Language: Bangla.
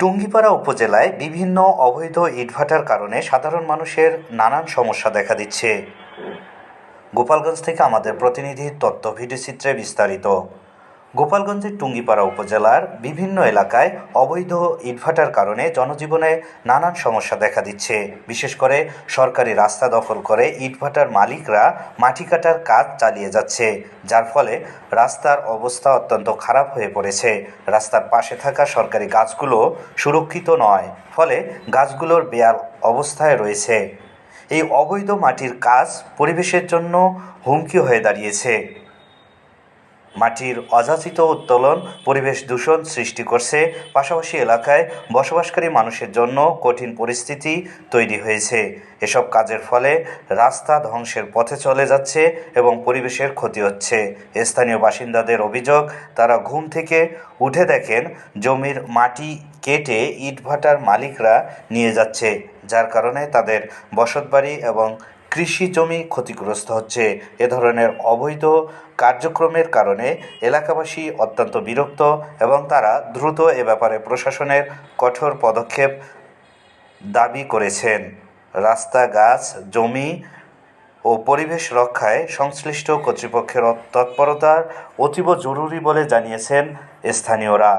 টুঙ্গিপাড়া উপজেলায় বিভিন্ন অবৈধ ইটভাটার কারণে সাধারণ মানুষের নানান সমস্যা দেখা দিচ্ছে। গোপালগঞ্জ থেকে আমাদের প্রতিনিধি তথ্য ভিডিওচিত্রে বিস্তারিত। গোপালগঞ্জের টুঙ্গিপাড়া উপজেলার বিভিন্ন এলাকায় অবৈধ ইটভাটার কারণে জনজীবনে নানান সমস্যা দেখা দিচ্ছে। বিশেষ করে সরকারি রাস্তা দখল করে ইটভাটার মালিকরা মাটি কাটার কাজ চালিয়ে যাচ্ছে, যার ফলে রাস্তার অবস্থা অত্যন্ত খারাপ হয়ে পড়েছে। রাস্তার পাশে থাকা সরকারি গাছগুলো সুরক্ষিত নয়, ফলে গাছগুলোর বেয়াল অবস্থায় রয়েছে। এই অবৈধ মাটির কাজ পরিবেশের জন্য হুমকি হয়ে দাঁড়িয়েছে। মাটির অযাচিত উত্তোলন, পরিবেশ দূষণ সৃষ্টি করছে। পাশাপাশি এলাকায় বসবাসকারী মানুষের জন্য কঠিন পরিস্থিতি তৈরি হয়েছে। এসব কাজের ফলে রাস্তা ধ্বংসের পথে চলে যাচ্ছে এবং পরিবেশের ক্ষতি হচ্ছে। স্থানীয় বাসিন্দাদের অভিযোগ, তারা ঘুম থেকে উঠে দেখেন জমির মাটি কেটে ইটভাটার মালিকরা নিয়ে যাচ্ছে, যার কারণে তাদের বসতবাড়ি এবং কৃষি জমি ক্ষতিগ্রস্ত হচ্ছে। এ ধরনের অবৈধ কার্যক্রমের কারণে এলাকাবাসী অত্যন্ত বিরক্ত এবং তারা দ্রুত এ ব্যাপারে প্রশাসনের কঠোর পদক্ষেপ দাবি করেছেন। রাস্তা, গাছ, জমি ও পরিবেশ রক্ষায় সংশ্লিষ্ট কর্তৃপক্ষের তৎপরতা অতীব জরুরি বলে জানিয়েছেন স্থানীয়রা।